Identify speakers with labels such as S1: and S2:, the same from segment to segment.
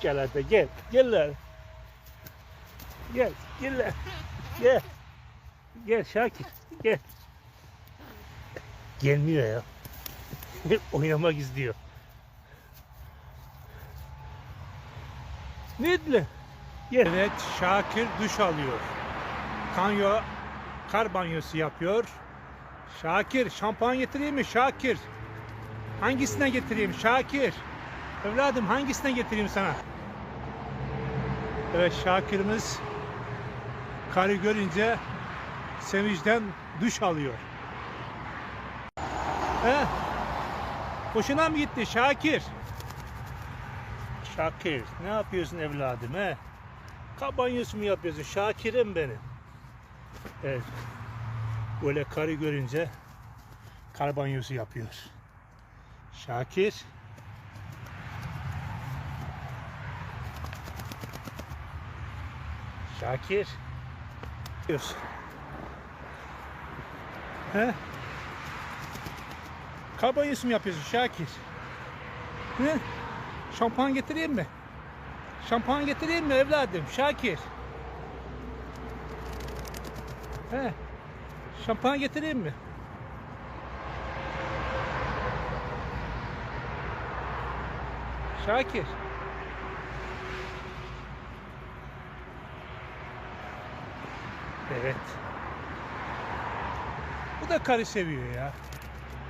S1: gel hadi gel. Gel lan. Gel. Gel. Gel. Gel Şakir. Gel. Gelmiyor ya. Oynamak istiyor. Ne diyor? Gel.
S2: Evet, Şakir duş alıyor. Kanyo kar banyosu yapıyor. Şakir, şampuan getireyim mi? Şakir. Hangisine getireyim? Şakir. Evladım hangisine getireyim sana? Evet, Şakir'imiz karı görünce sevinçten duş alıyor. He? Hoşuna mı gitti Şakir?
S1: Şakir ne yapıyorsun evladım he? Kabanyosu mu yapıyorsun? Şakir'im benim. Evet. Böyle karı görünce kar banyosu yapıyor. Şakir. Şakir. Yapıyorsun.
S2: He? Kar banyosu mu yapıyorsun Şakir? He? Şampuan getireyim mi? Şampuan getireyim mi evladım? Şakir. He? Şampuan getireyim mi? Şakir.
S1: Evet.
S2: Bu da karı seviyor ya.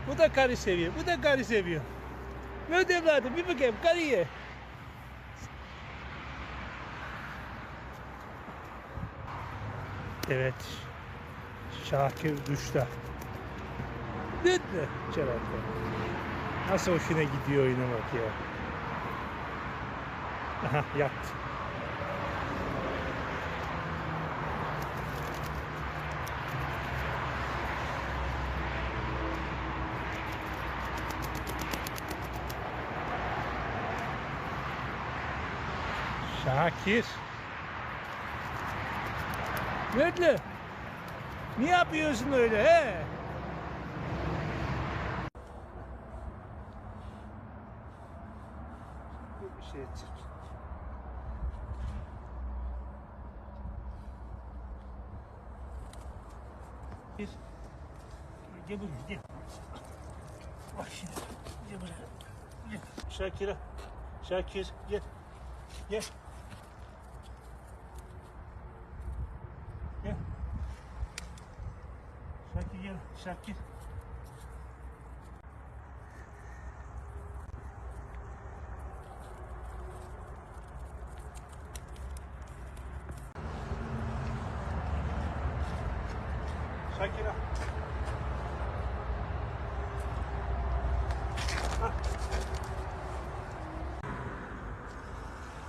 S2: Bu da karı seviyor. Bu da karı seviyor. Ver evladım bir bakayım karıyı.
S1: Evet. Şakir duşta.
S2: Değil mi?
S1: Çelakta. Nasıl hoşuna gidiyor oynamak ya. Aha yattı.
S2: Şakir. Vedle. Ne yapıyorsun öyle he?
S1: Bir şey çık. Gel. Buraya gel. Bak şimdi. Gel buraya. Gel. Şakir'e. Şakir. Gel. Gel. Şakir gel. Şakir.
S2: Şakir'e.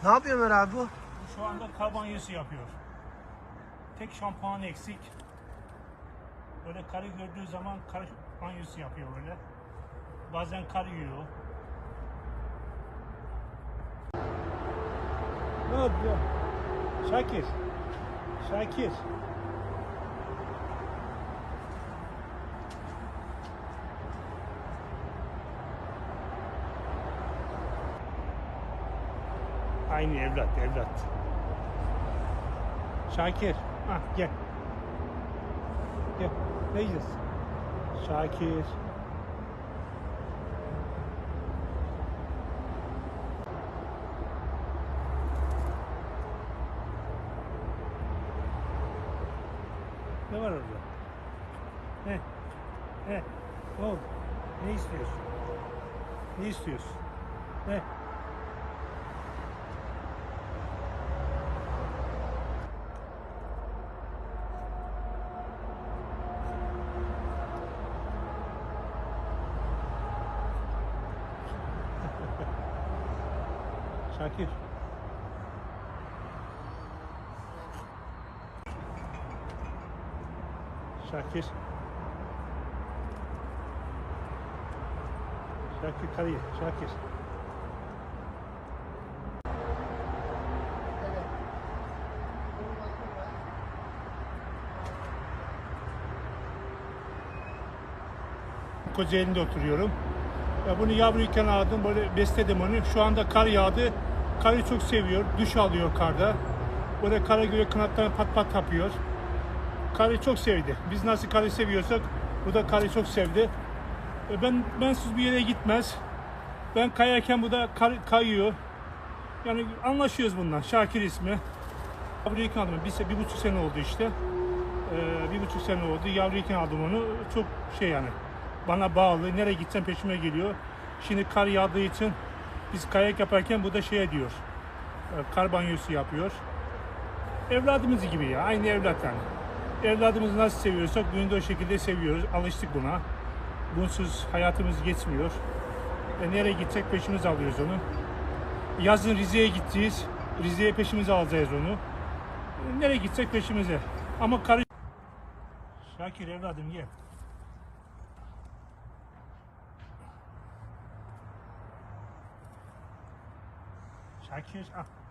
S3: Ne yapıyor Ömer abi bu?
S1: Şu anda kar banyosu yapıyor. Tek şampuan eksik. Böyle karı gördüğü zaman kar banyosu yapıyor böyle. Bazen kar yiyor.
S2: Ne yapıyor? Şakir. Şakir.
S1: Aynı evlat, evlat.
S2: Şakir. Ah gel. Gel. Ne yiyeceğiz? Şakir.
S1: Ne var orada? He? He? Ne oldu? Ne istiyorsun? Ne istiyorsun? Ne?
S2: Şakir.
S1: Şakir. Şakir karıyı, Şakir.
S2: Kocaeli'nde oturuyorum. Ya bunu yavruyken aldım böyle besledim onu. Şu anda kar yağdı. Karı çok seviyor. Duş alıyor karda. Böyle kara göre kanatlarını pat pat yapıyor. Karı çok sevdi. Biz nasıl karı seviyorsak bu da karı çok sevdi. E, Ben bensiz bir yere gitmez. Ben kayarken bu da kar- kayıyor. Yani anlaşıyoruz bundan. Şakir ismi. Yavruyken aldım. Bir, bir buçuk sene oldu işte. Ee, bir buçuk sene oldu. Yavruyken aldım onu. Çok şey yani. Bana bağlı. Nereye gitsem peşime geliyor. Şimdi kar yağdığı için biz kayak yaparken bu da şey diyor. Kar banyosu yapıyor. Evladımız gibi ya. Aynı evlat yani. Evladımızı nasıl seviyorsak bunu da o şekilde seviyoruz. Alıştık buna. Bunsuz hayatımız geçmiyor. E, nereye gitsek peşimiz alıyoruz onu. Yazın Rize'ye gideceğiz. Rize'ye peşimize alacağız onu. E, Nereye gitsek peşimize. Ama karı... Şakir evladım gel. Şakir ah.